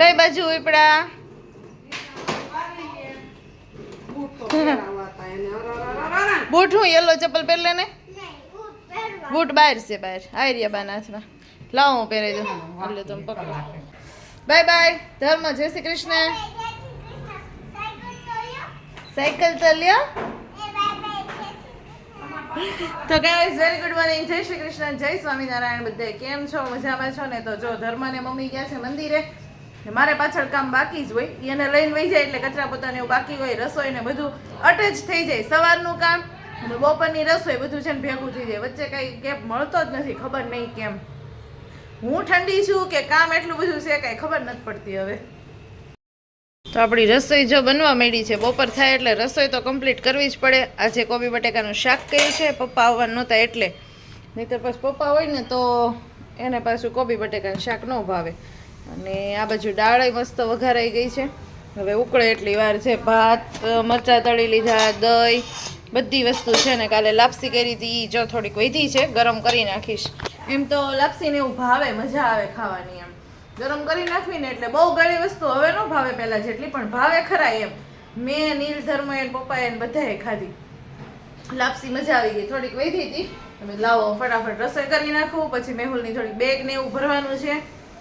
કઈ બાજુ ઉપડા? બૂટ હું યલો ચપ્પલ પહેરલે ને? બૂટ બહાર છે બહાર. આવી રહ્યા બાના હાથમાં. લાવો હું પહેરાઈ દઉં. એટલે તમે પકડો. Bye bye. ધર્મ જય શ્રી કૃષ્ણ. સાયકલ તો લ્યો. તો ગાઈઝ વેરી ગુડ મોર્નિંગ જય શ્રી કૃષ્ણ. જય સ્વામિનારાયણ. બધે કેમ છો? મજામાં છો? ને તો જો ધર્મ ને મમ્મી ગયા છે મંદિરે. મારે પાછળ કામ બાકી જ હોય. એને લઈને વહી જાય એટલે કચરા પોતાને એવું બાકી હોય, રસોઈ ને બધું અટેચ થઈ જાય સવારનું કામ બપોરની રસોઈ બધું છે ને ભેગું થઈ જાય. વચ્ચે કાંઈ ગેપ મળતો જ નથી, ખબર નહીં કેમ. હું ઠંડી છું કે કામ એટલું બધું છે કાંઈ ખબર નથી પડતી હવે. તો આપણી રસોઈ જો બનવા માંડી છે, બપોર થાય એટલે રસોઈ તો કમ્પ્લીટ કરવી જ પડે. આજે કોબી બટેકાનું શાક કર્યું છે, પપ્પા આવવા નહોતા એટલે. નહીં તો પછી પપ્પા હોય ને તો એને પાછું કોબી બટેકાનું શાક ન ભાવે. અને આ બાજુ દાળ મસ્ત વઘારાઈ ગઈ છે. હવે ઉકળે એટલી વાર છે ભાત, મરચાં તળી લીધા, દહીં, બધી વસ્તુ છે ને કાલે લાપસી કરી હતી જો થોડીક વધી છે, ગરમ કરી નાખીશ. એમ તો લાપસીને એવું ભાવે, મજા આવે ખાવાની એમ. ગરમ કરી નાખવી ને એટલે બહુ ગળી વસ્તુ હવે ન ભાવે પહેલાં જેટલી, પણ ભાવે ખરા એમ. મેં, નીલ ધર્મ એને પપ્પાએ એને બધાએ ખાધી. લાપસી મજા આવી ગઈ, થોડીક વધી હતી. તમે લાવો, ફટાફટ રસોઈ કરી નાખું, પછી મેહુલની થોડીક બેગ ને એવું ભરવાનું છે.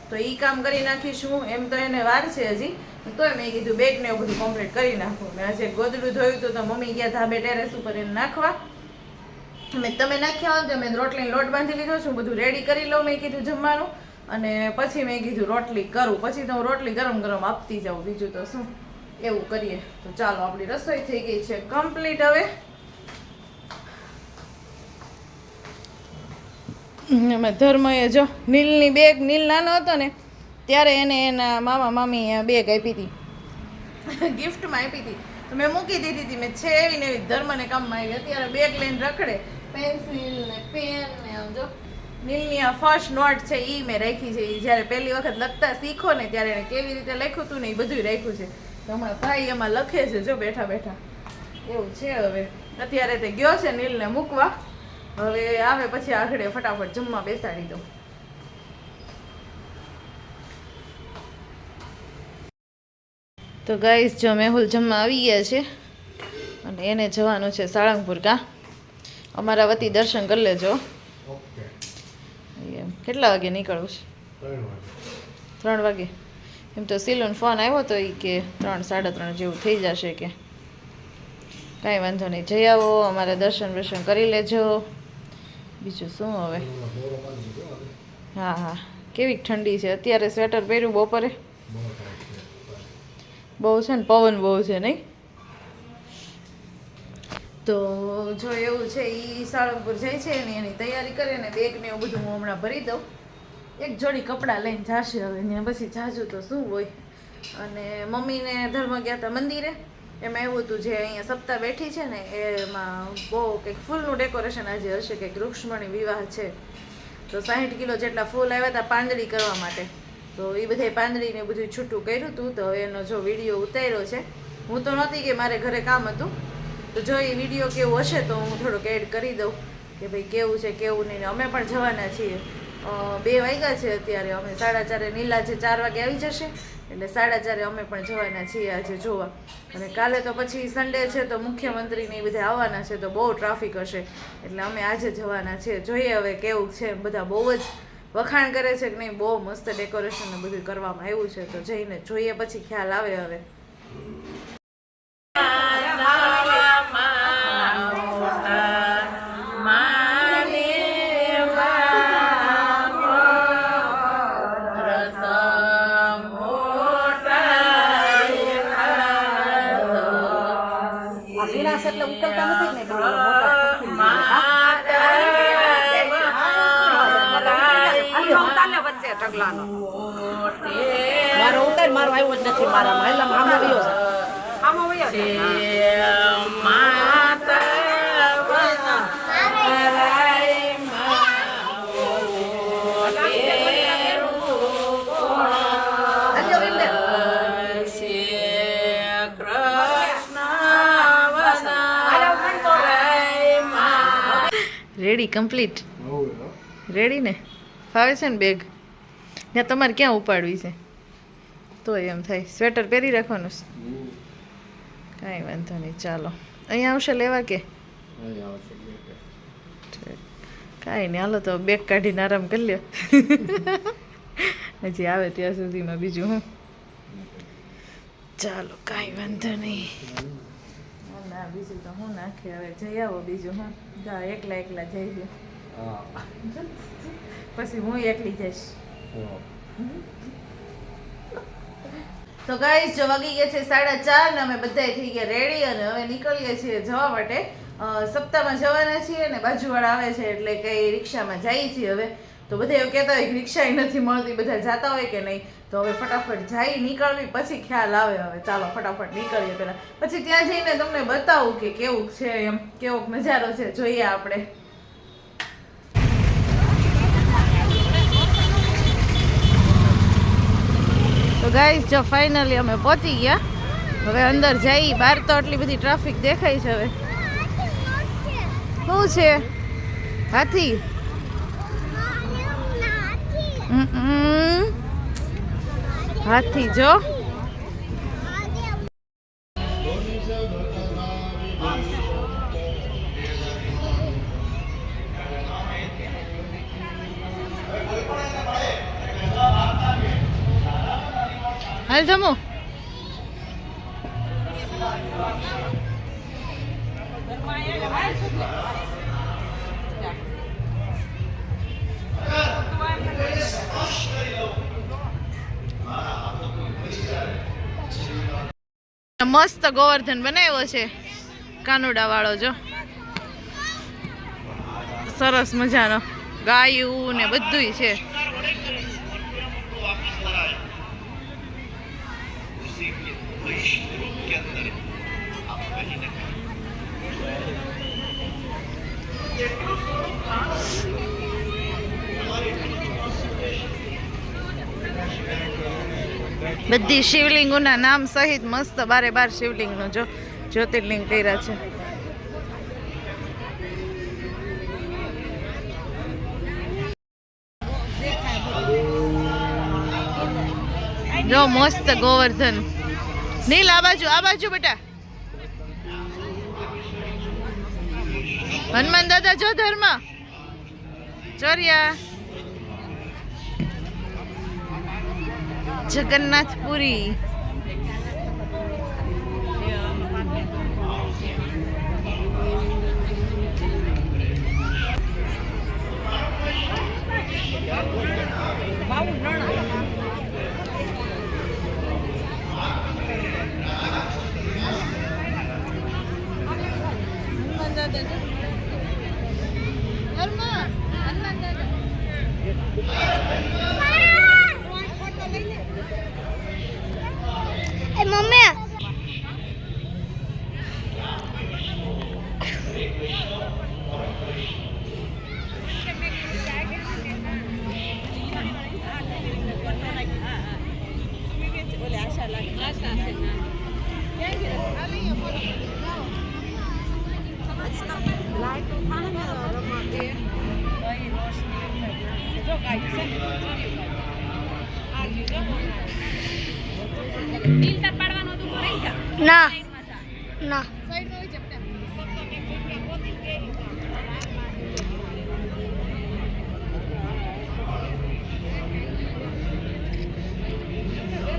તો એ કામ કરી નાખીશું, એમ તો એને વાર છે હજી. તોય મેં કીધું બેગ ને એવું બધું કમ્પ્લીટ કરી નાખું. મેં આજે ગોદડું ધોયું તો મમ્મી ગયા ધાબે ટેરેસ ઉપર એને નાખવા. મેં તમે નાખ્યા હોય તો મેં રોટલીને લોટ બાંધી લીધો છું બધું રેડી કરી લઉં, મેં કીધું જમવાનું. અને પછી મેં કીધું, રોટલી કરું. પછી તો હું રોટલી ગરમ ગરમ આપતી જાઉં, બીજું તો શું? એવું કરીએ. તો ચાલો, આપણી રસોઈ થઈ ગઈ છે કમ્પ્લીટ હવે. એમાં ધર્મએ જો નીલની બેગ નીલ નાનો હતો ને, ત્યારે એને એના મામા, મામી બેગ આપી હતી. ગિફ્ટમાં આપી હતી. તો મેં મૂકી દીધી હતી, મેં છે એવી ને એવી ધર્મને કામમાં આવી. અત્યારે બેગ લઈને રખડે. પેન્સિલ ને પેન ને આમ જો. નીલની આ ફર્સ્ટ નોટ છે એ મેં રાખી છે. એ જ્યારે પહેલી વખત લખતા શીખો ને, ત્યારે એને કેવી રીતે લખ્યું હતું ને એ બધું રાખ્યું છે. તો હમણાં ભાઈ એમાં લખે છે, જો બેઠા બેઠા. એવું છે હવે. અત્યારે તે ગયો છે નીલને મૂકવા. હવે આવે પછી આગળ ફટાફટ જમવા બેસાડી દઉં. તો ગાઈસ જો મેહુલ જમવા આવી ગયા છે અને એને જવાનું છે સાળંગપુર કા. અમારા વતી દર્શન કરી લેજો. કેટલા વાગે નીકળવું છે? ત્રણ વાગે. એમ તો સિલુન ફોન આવ્યો તો એ કે ત્રણ સાડા ત્રણ જેવું થઈ જશે કે. કાંઈ વાંધો નહીં. જઈ આવો અમારે દર્શન વર્શન કરી લેજો. બીજું શું હવે? હા હા. કેવી ઠંડી છે? અત્યારે સ્વેટર પહેર્યું બપોરે. બહુ છે ને? પવન બહુ છે નહીં તો જો એવું છે એ સાળંગપુર જાય છે ને એની તૈયારી કરે ને બેગ ને એવું બધું હું હમણાં ભરી દઉં. એક જોડી કપડાં લઈને જાશે હવે ને પછી જાજુ તો શું હોય. અને મમ્મીને ધર્મ ગયા હતા મંદિરે. એમાં એવું હતું જે અહીંયા સપ્તાહ બેઠી છે ને, એમાં બહુ કંઈક ફૂલનું ડેકોરેશન આજે હશે, કંઈક રૂક્ષ્મણી વિવાહ છે. તો સાહીઠ કિલો જેટલા ફૂલ આવ્યા હતા પાંદડી કરવા માટે. તો એ બધે પાંદડીને બધું છૂટું કર્યું હતું તો એનો જો વીડિયો ઉતાર્યો છે. હું તો નહોતી કે મારે ઘરે કામ હતું. તો જો એ વીડિયો કેવો હશે તો હું થોડુંક એડ કરી દઉં. કે ભાઈ કેવું છે, કેવું નહીં અમે પણ જવાના છીએ. બે વાગ્યા છે અત્યારે. અમે સાડા ચારે, નીલા છે ચાર વાગે આવી જશે. એટલે સાડા ચારે અમે પણ જવાના છીએ આજે જોવા. અને કાલે તો પછી સન્ડે છે તો મુખ્યમંત્રીને એ બધા આવવાના છે તો બહુ ટ્રાફિક હશે. એટલે અમે આજે જવાના છીએ. જોઈએ હવે કેવું છે બધા બહુ જ વખાણ કરે છે કે નહીં, બહુ મસ્ત ડેકોરેશન બધું કરવામાં આવ્યું છે તો જઈને જોઈએ પછી ખ્યાલ આવે હવે. જ નથી મારા મહિલામાં આમો વયો છે આમો વયો. રેડી કમ્પ્લીટ રેડી ને? ફાવે છે ને બેગ ને તમારે ક્યાં ઉપાડવી છે? તો એમ થાય. સ્વેટર પહેરી રાખવાનું કાંઈ વાંધો નહીં ચાલો. અહીંયા આવશે લેવા કે. કાંઈ નહીં હાલો તો બેગ કાઢીને આરામ કરી લ્યો. હજી આવે ત્યાં સુધીમાં બીજું હું. ચાલો કાંઈ વાંધો નહીં. ના, ના બીજું તો હું નાખે હવે. જઈ આવો બીજું હું. જા એકલા એકલા જઈ પછી હું એકલી જઈશ. તો ગાઈસ જો વાગી ગયા છે સાડા ચાર ને અમે બધાય થઈ ગયા રેડી અને હવે નીકળીએ છીએ જવા માટે. સપ્તાહમાં જવાના છીએ ને બાજુવાળા આવે છે એટલે કંઈ રિક્ષામાં જઈએ છીએ હવે. તો બધા એવું કહેતા હોય કે રિક્ષા નથી મળતી, બધા જતા હોય કે નહીં. તો હવે ફટાફટ જઈ નીકળવી, પછી ખ્યાલ આવે હવે. ચાલો, ફટાફટ નીકળીએ પહેલાં. પછી ત્યાં જઈને તમને બતાવું કે કેવું છે એમ કેવો નજારો છે, જોઈએ આપણે. તો ગાઈસ જો ફાઇનલી અમે પહોંચી ગયા. હવે અંદર જઈ બહાર તો આટલી બધી ટ્રાફિક દેખાય છે હવે. શું છે? હાથી. હાથી જો. મસ્ત ગોવર્ધન બનાવ્યો છે. કાનુડા વાળો જો. સરસ મજાનો ગાયું ને બધુંય છે. બધી શિવલિંગોના નામ સહિત મસ્ત બારે બાર શિવલિંગનું જો જ્યોતિર્લિંગ કર્યા છે. જો મસ્ત ગોવર્ધન. નીલ, આ બાજુ આ બાજુ બેટા. હનુમાન દાદા, જો ધર્મ. ચોરિયા. જગન્નાથપુરી. મમ્મી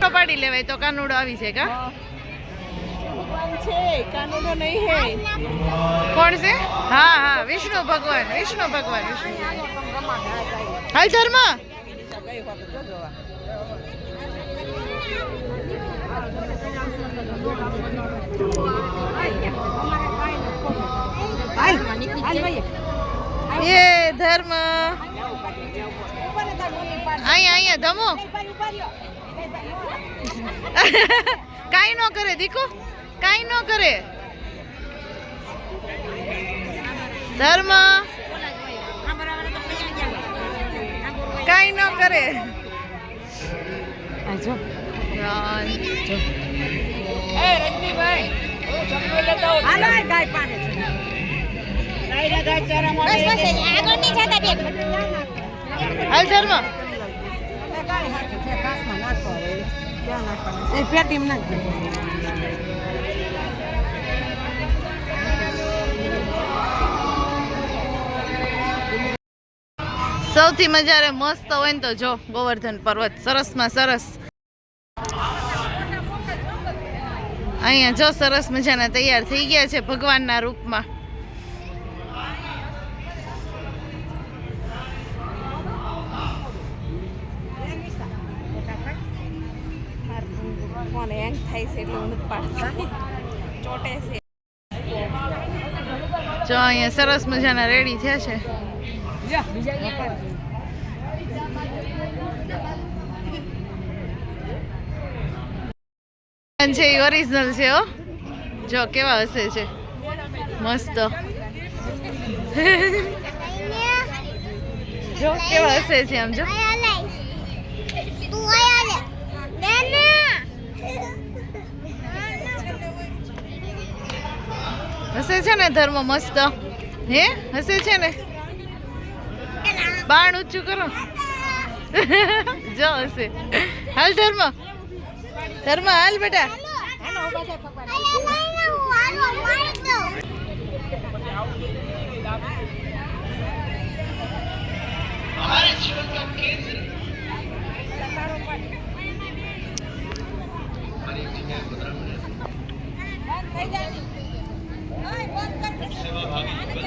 ફોટો પાડી લેવાય તો કાનુડો આવી છે કા કોણ છે? હા હા વિષ્ણુ ભગવાન વિષ્ણુ ભગવાન વિષ્ણુ. હાલ ધર્મ. એ ધર્મ. અહીંયા અહીંયા ધમો. કાઈ ન કરે દીકો. કાઈ ન કરે. ધર્મ. કાઈ ન કરે. આ જો. રાન, જો. બસ બસ આગળ નહીં જતા બેન હાલ ધર્મ. એ નાખ સૌથી મજારે મસ્ત હોય ને તો જો, ગોવર્ધન પર્વત, સરસમાં સરસ. અહીંયા જો સરસ મજાના તૈયાર થઈ ગયા છે ભગવાનના રૂપમાં. ફોન હેંગ થાય છે એટલે હું પાડતી. ચોટે છે. જો અહીંયા સરસ મજાના રેડી થયા છે. છે એ ઓરિજિનલ છે હો. જો કેવા હશે છે. મસ્ત. જો કેવા હશે છે આમ જો તું આયા લે બેના હશે છે ને ધર્મ મસ્ત? હે? હશે છે ને? બાણ ઊંચું કરો. જો હશે હાલ ધર્મ. ધર્મ, હાલ બેટા. Thank એકલાનો પાડી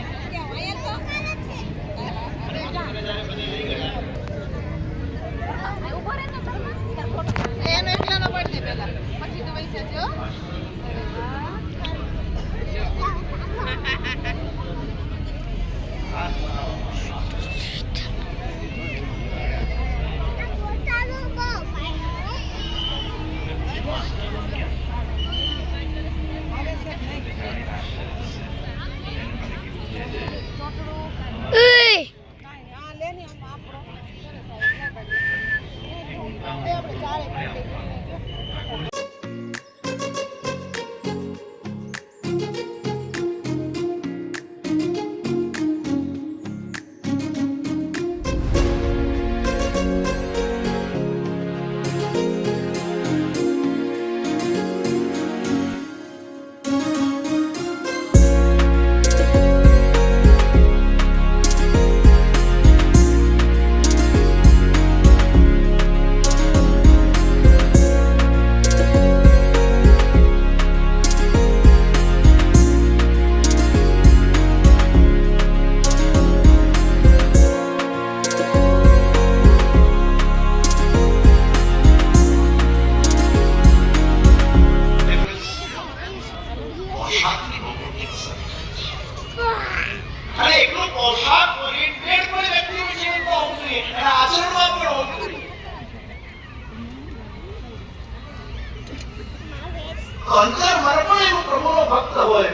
પણ એવો પ્રભુનો ભક્ત હોય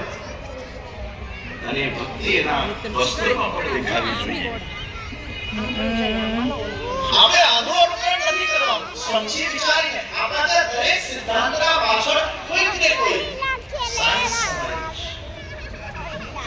અને એ ભક્તિ એના વસ્ત્રમાં પણ દેખાવી જોઈએ આપણે આનો અનુકરણ નથી કરવાનું સમજી વિચારીને આપણા ત્યાં દરેક સિદ્ધાંતના પાછળ કોઈક ને કોઈ સાયન્સ સમાયેલું છે. કોઈ પણ સિદ્ધાંતને કારણ વગર બનતા નથી.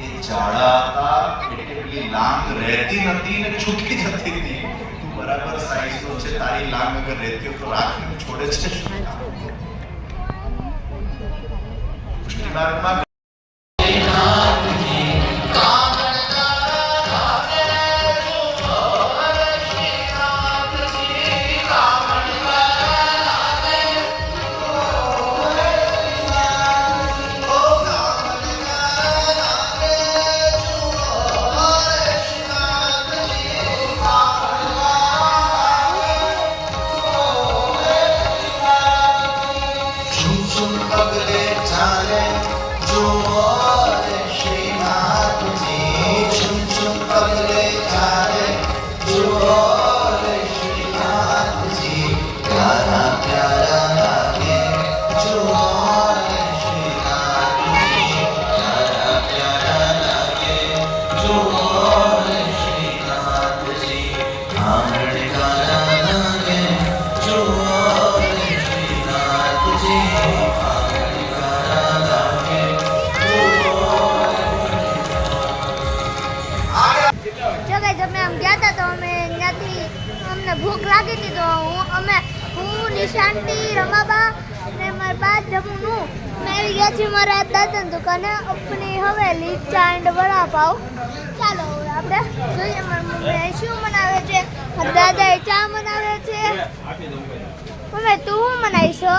એ જાડા હતા એટલે પેલી લાંગ રહેતી નથી ને છૂટી જતી હતી બરાબર સાઈઝ નો છે, તારી લાંગ અગર રહેતી હોય તો રાખીને છોડે છે. શું અમે આમ ગયા હતા તો અમે ત્યાંથી અમને ભૂખ લાગી હતી, તો હું, અમે, હું, નિશાંતિ, રમાબા ને મારા બા જમનું મેં આવી ગયા છીએ મારા દાદાની દુકાને અપની હવેલી ચા એન્ડ વડાપાવ. ચાલો આપણે જોઈએ મારી મમ્મી શું બનાવે છે. દાદા એ ચા બનાવે છે. મમ્મી, તું શું બનાવીશો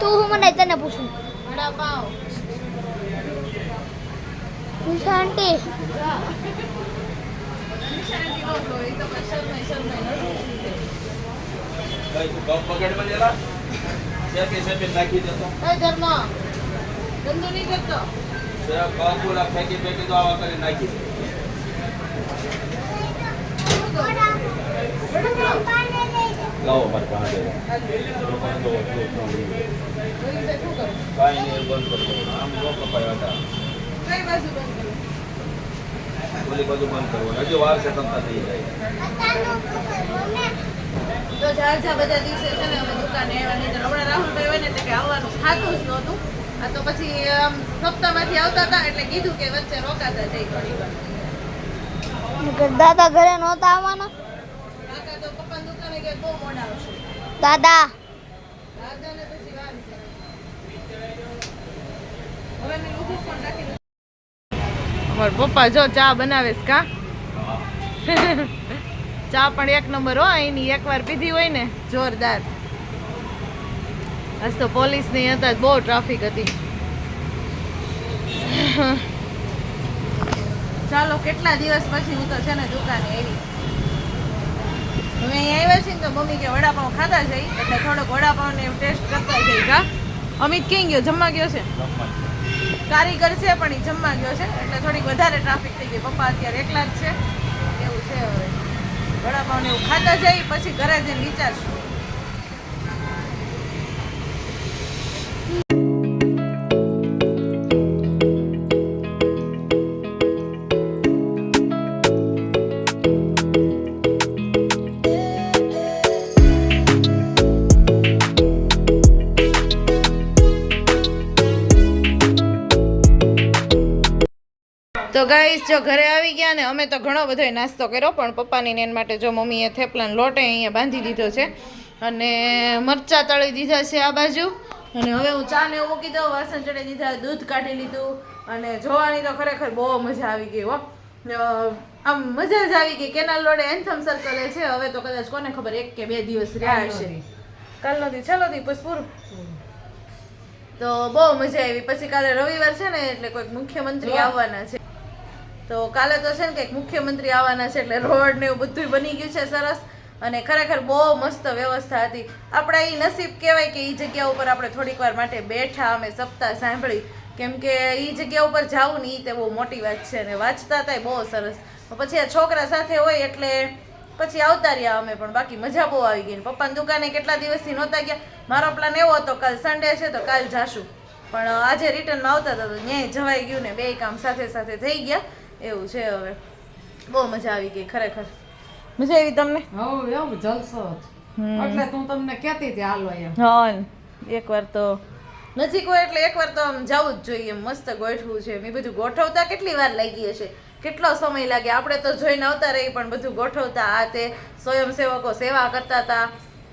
તું હું બનાવી તને પૂછું. વડાપાવ. નિશાંતિ નિશાંતિ નો તો એ તો પણ શરમાઈ શરમાઈ નથી. નાખી દેતો એ ધર્મ ગંદુ નહીં કરતો બાબુલા ફેંકી ફેંકી તો આવા કરી નાખી દે. લાવો મારી પાસે લોકોને નહીં, બંધ કરી આમ જો કપાય હતા બાજુ બંધ? ઓલી બધું બંધ કરવું હજી વાર છે તમતા થઈ જાય. તો જા જા બધા દિવસે છે ને અમે દુકાને આવ્યા નહીં હમણાં રાહુલભાઈ હોય ને એટલે કે આવવાનું થાતું જ નહોતું. આ તો પછી આમ સપ્તાહમાંથી આવતા હતા એટલે કીધું કે વચ્ચે રોકાતા જઈ ઘણી વાર. દાદા ઘરે નહોતા આવવાના? તો પપ્પા દુકાને કે બહુ મોડા આવશે. દાદા દાદાને પછી વાર છે હવે મેં ઊભું પણ રાખી દીધું. અમારા પપ્પા જો ચા બનાવે છે કા? ચા પણ એક નંબર હો, અહીંની એકવાર પીધી હોય ને, જોરદાર. આજ તો પોલીસની હતા બહુ ટ્રાફિક હતી. ચાલો, કેટલા દિવસ પછી હું તો છે ને દુકાને આવી. હવે અહીં આવ્યા છીએ તો મમ્મી કે વડાપાઉં ખાતા જઈ એટલે થોડોક વડાપાઉં ને ટેસ્ટ કરતા જઈ કા? અમિત ક્યાં ગયો? જમવા ગયો છે? કારીગર છે, પણ એ જમવા ગયો છે, એટલે થોડીક વધારે ટ્રાફિક થઈ ગઈ. પપ્પા અત્યારે એકલા જ છે. એવું છે હવે. વડાપાઉં એવું ખાતા જઈ પછી ઘરે જઈને વિચારશું. તો ગાઈસ જો ઘરે આવી ગયા ને અમે તો ઘણો બધો નાસ્તો કર્યો પણ પપ્પાની નેન માટે જો મમ્મીએ થેપલાનો લોટે અહીંયા બાંધી દીધો છે. અને મરચા તળી દીધા છે આ બાજુ. અને હવે હું ચા ને મૂકી દઉં વાસણ ચડી દીધા દૂધ કાઢી લીધું અને જોવાની તો ખરેખર બહુ મજા આવી ગઈ હો. આમ મજા જ આવી ગઈ. કેનાલ રોડે એન્થમ સર્કલે છે હવે તો કદાચ કોને ખબર એક કે બે દિવસ રહ્યા હશે. કાલનો દી ચાલો દી પૂરું. તો બહુ મજા આવી. પછી કાલે રવિવાર છે ને એટલે કોઈક મુખ્યમંત્રી આવવાના છે. તો કાલે તો છે ને કંઈક મુખ્યમંત્રી આવવાના છે એટલે રોડ ને એવું બધું બની ગયું છે સરસ. અને ખરેખર બહુ મસ્ત વ્યવસ્થા હતી. આપણા એ નસીબ કહેવાય કે એ જગ્યા ઉપર આપણે થોડીક વાર માટે બેઠા અમે સપ્તાહ સાંભળી. કેમ કે એ જગ્યા ઉપર જવું ને એ તે બહુ મોટી વાત છે અને વાંચતા હતા બહુ સરસ. પછી આ છોકરા સાથે હોય એટલે પછી આવતા રહ્યા અમે પણ. બાકી મજા બહુ આવી ગઈ પપ્પાની દુકાને કેટલા દિવસથી નહોતા ગયા. મારો પ્લાન એવો હતો, કાલ સન્ડે છે તો કાલ જાશું. પણ આજે રિટર્નમાં આવતા હતા તો ન્યાય જવાઈ ગયું ને બે કામ સાથે સાથે થઈ ગયા. એવું છે હવે. બહુ મજા આવી ગઈ ખરેખર. મજા આવી તમને? હવે એવું જલસો એટલે તું તમને કહેતી હતી હાલો એમ. હા એકવાર તો નજીક હોય એટલે એકવાર તો આમ જવું જ જોઈએ. મસ્ત ગોઠવું છે. મેં બધું ગોઠવતા કેટલી વાર લાગી હશે? કેટલો સમય લાગે? આપણે તો જોઈને આવતા રહી પણ બધું ગોઠવતા આ તે સ્વયંસેવકો સેવા કરતા હતા.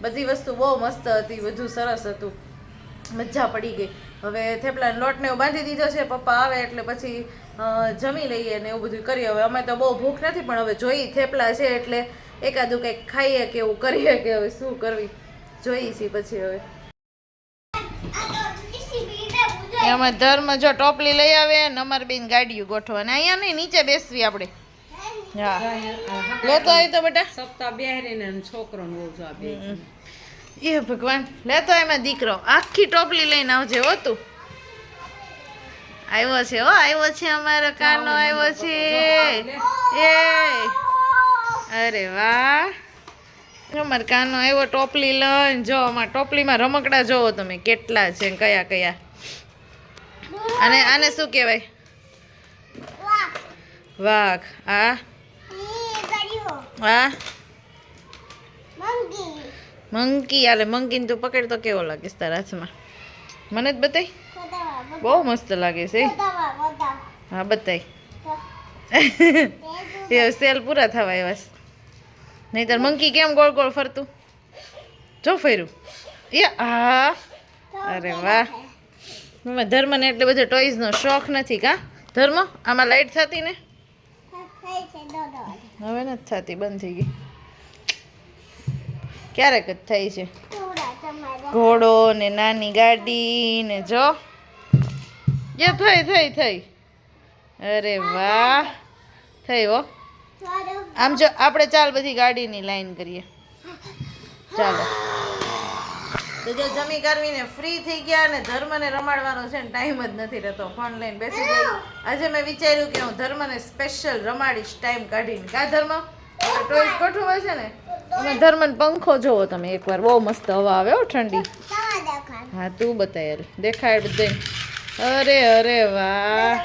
બધી વસ્તુ બહુ મસ્ત હતી બધું સરસ હતું. મજા પડી ગઈ. હવે થેપલાનો લોટ ને એવું બાંધી દીધો છે. પપ્પા આવે એટલે પછી જમી લઈએ ને એવું બધું કરીએ. હવે અમે તો બહુ ભૂખ નથી પણ હવે જોઈ થેપલા છે એટલે એકાદું કંઈક ખાઈએ કે એવું કરીએ કે હવે શું કરવી. જોઈએ છીએ પછી હવે. એમાં ધર્મ જો ટોપલી લઈ આવે ને અમારે બેન ગોઠવા ગોઠવવાની. અહીંયા નહીં નીચે બેસવી આપણે. લેતો આવી તો બેટા. સપ્તાહ બેહરીને બે એ ભગવાન. લેતો એમાં દીકરો. આખી ટોપલી લઈને આવજે હો તું. આવ્યો છે હો આવ્યો છે અમારો કાનો આવ્યો છે. એ. અરે વાહ. અમારો કાનો આવ્યો ટોપલી લઈને. જો અમાર ટોપલીમાં રમકડા જોવો તમે કેટલા છે કયા કયા. અને આને શું કહેવાય? વાઘ. આ આ મંકી. આલે મંકીને તું પકડ તો કેવો લાગીશ તારા હાથમાં. મને જ બતાવો, બહુ મસ્ત લાગે છે. હા બતાય. એ સેલ પૂરા થવા એવા નહીતર મંકી કેમ ગોળ ગોળ ફરતું? જો ફર્યું. એ હા અરે વાહ. મમ્મી ધર્મને એટલે બધો ટોયઝનો શોખ નથી કા? ધર્મ આમાં લાઈટ થતી ને. હવે નથી થતી બંધ થઈ ગઈ. ક્યારેક જ થાય છે. ઘોડો ને નાની ગાડી ને જો. એ થઈ થઈ થઈ. અરે વાહ. થઈ હો. આમ જો આપણે ચાલ બધી ગાડીની લાઈન કરીએ. ચાલો. તો જો જમી કરવીને ફ્રી થઈ ગયા અને ધર્મને રમાડવાનો છે ને ટાઈમ જ નથી રહેતો. ફોન લઈને બેસી ગઈ. આજે મેં વિચાર્યું કે હું ધર્મને સ્પેશિયલ રમાડીશ ટાઈમ કાઢીને. કા ધર્મ? ટોય કઠું હોય છે ને? અને ધર્મને પંખો જોવો તમે એકવાર. બહુ મસ્ત હવા આવે હો ઠંડી. હા તું બતાયેલ દેખાય બધે. અરે અરે વાહ.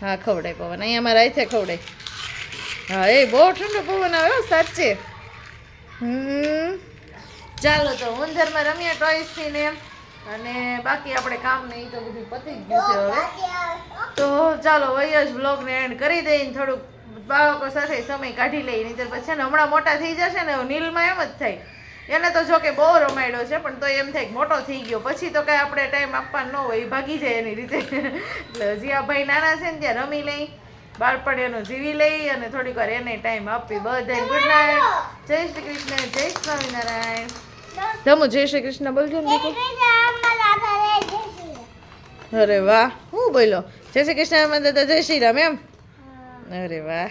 હા, ખવડાય પવન. અહીંયા અમારે છે ખવડાય. હા, એ બહુ ઠંડો પવન આવે સાચે. હમ. ચાલો, તો ઉંધરમાં રમીએ ટોયસથી ને અને બાકી આપણે કામ ને એ તો બધું પતી જ ગયું છે હવે. તો ચાલો વય જ વ્લોગને એન્ડ કરી દઈને થોડુંક બાળકો સાથે સમય કાઢી લઈએ. નહીં તો પછી હમણાં મોટા થઈ જશે ને નીલમાં એમ જ થાય. એને તો જો કે બહુ રમાડ્યો છે પણ તો એમ થાય મોટો થઈ ગયો. પછી તો કાંઈ આપણે ટાઈમ આપવાનો ન હોય એ ભાગી જાય એની રીતે. એટલે હજી આ ભાઈ નાના છે ને ત્યાં રમી લઈ બાળપણ એનું જીવી લઈ અને થોડીક વાર એને ટાઈમ આપી. બધાને ગુડ નાઇટ જય શ્રી કૃષ્ણ જય સ્વામિનારાયણ. ધમુ જય શ્રી કૃષ્ણ બોલજો ને. અરે વાહ હું બોલો જય શ્રી કૃષ્ણ દાદા જય શ્રી રામ એમ? અરે વાહ.